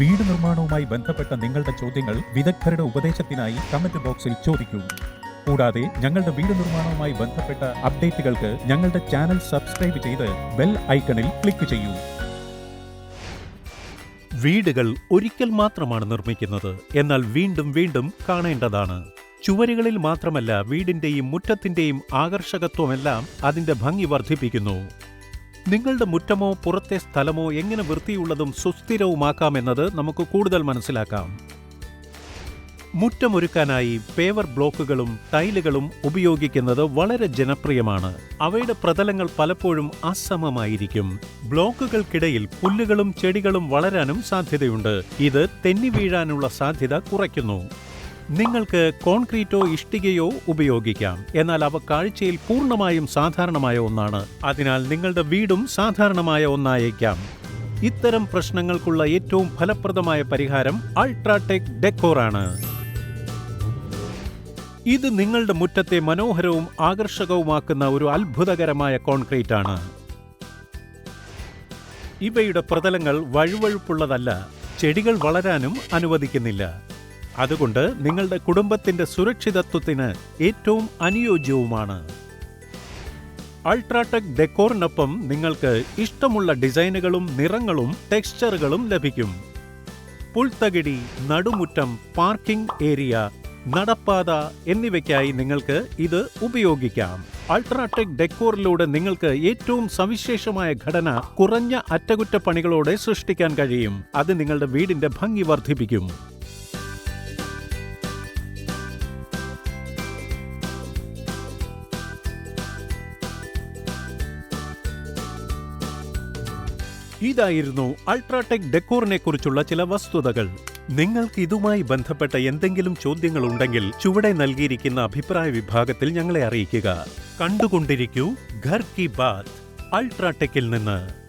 വീട് നിർമ്മാണവുമായി ബന്ധപ്പെട്ട നിങ്ങളുടെ ചോദ്യങ്ങൾ വിദഗ്ധരുടെ ഉപദേശത്തിനായി കമന്റ് ബോക്സിൽ ചോദിക്കൂ. കൂടാതെ ഞങ്ങളുടെ വീട് നിർമ്മാണവുമായി ബന്ധപ്പെട്ട അപ്ഡേറ്റുകൾക്ക് ഞങ്ങളുടെ ചാനൽ സബ്സ്ക്രൈബ് ചെയ്ത് ബെൽ ഐക്കണിൽ ക്ലിക്ക് ചെയ്യൂ. വീടുകൾ ഒരിക്കൽ മാത്രമാണ് നിർമ്മിക്കുന്നത്. എന്നാൽ വീണ്ടും വീണ്ടും കാണേണ്ടതാണ്. ചുവരുകളിൽ മാത്രമല്ല വീടിന്റെയും മുറ്റത്തിന്റെയും ആകർഷകത്വമെല്ലാം അതിന്റെ ഭംഗി വർദ്ധിപ്പിക്കുന്നു. നിങ്ങളുടെ മുറ്റമോ പുറത്തെ സ്ഥലമോ എങ്ങനെ വൃത്തിയുള്ളതും സുസ്ഥിരവുമാക്കാം സുസ്ഥിരവുമാക്കാമെന്നത് നമുക്ക് കൂടുതൽ മനസ്സിലാക്കാം. മുറ്റമൊരുക്കാനായി പേവർ ബ്ലോക്കുകളും ടൈലുകളും ഉപയോഗിക്കുന്നത് വളരെ ജനപ്രിയമാണ്. അവയുടെ പ്രതലങ്ങൾ പലപ്പോഴും അസമമായിരിക്കും. ബ്ലോക്കുകൾക്കിടയിൽ പുല്ലുകളും ചെടികളും വളരാനും സാധ്യതയുണ്ട്. ഇത് തെന്നി വീഴാനുള്ള സാധ്യത കുറയ്ക്കുന്നു. നിങ്ങൾക്ക് കോൺക്രീറ്റോ ഇഷ്ടികയോ ഉപയോഗിക്കാം. എന്നാൽ അവ കാഴ്ചയിൽ പൂർണമായും സാധാരണമായ ഒന്നാണ്. അതിനാൽ നിങ്ങളുടെ വീടും സാധാരണമായ ഒന്നായേക്കാം. ഇത്തരം പ്രശ്നങ്ങൾക്കുള്ള ഏറ്റവും ഫലപ്രദമായ പരിഹാരം അൾട്രാടെക് ഡെക്കോറാണ് ഇത് നിങ്ങളുടെ മുറ്റത്തെ മനോഹരവും ആകർഷകവുമാക്കുന്ന ഒരു അത്ഭുതകരമായ കോൺക്രീറ്റ് ആണ്. ഇവയുടെ പ്രതലങ്ങൾ വഴുവഴുപ്പുള്ളതല്ല. ചെടികൾ വളരാനും അനുവദിക്കുന്നില്ല. അതുകൊണ്ട് നിങ്ങളുടെ കുടുംബത്തിന്റെ സുരക്ഷിതത്വത്തിന് ഏറ്റവും അനുയോജ്യവുമാണ്. അൾട്രാടെക് ഡെക്കോറിനൊപ്പം നിങ്ങൾക്ക് ഇഷ്ടമുള്ള ഡിസൈനുകളും നിറങ്ങളും ടെക്സ്ചറുകളും ലഭിക്കും. പുൽത്തകിടി നടുമുറ്റം പാർക്കിംഗ് ഏരിയ നടപ്പാത എന്നിവയ്ക്കായി നിങ്ങൾക്ക് ഇത് ഉപയോഗിക്കാം. അൾട്രാടെക് ഡെക്കോറിലൂടെ നിങ്ങൾക്ക് ഏറ്റവും സവിശേഷമായ ഘടന കുറഞ്ഞ അറ്റകുറ്റപ്പണികളോടെ സൃഷ്ടിക്കാൻ കഴിയും. അത് നിങ്ങളുടെ വീടിന്റെ ഭംഗി വർദ്ധിപ്പിക്കും. ഇതായിരുന്നു അൾട്രാടെക് ഡെക്കോറിനെ കുറിച്ചുള്ള ചില വസ്തുതകൾ. നിങ്ങൾക്ക് ഇതുമായി ബന്ധപ്പെട്ട എന്തെങ്കിലും ചോദ്യങ്ങൾ ഉണ്ടെങ്കിൽ ചുവടെ നൽകിയിരിക്കുന്ന അഭിപ്രായ വിഭാഗത്തിൽ ഞങ്ങളെ അറിയിക്കുക. കണ്ടുകൊണ്ടിരിക്കൂ ഘർ കി ബാത് അൾട്രാടെക്കിൽ നിന്ന്.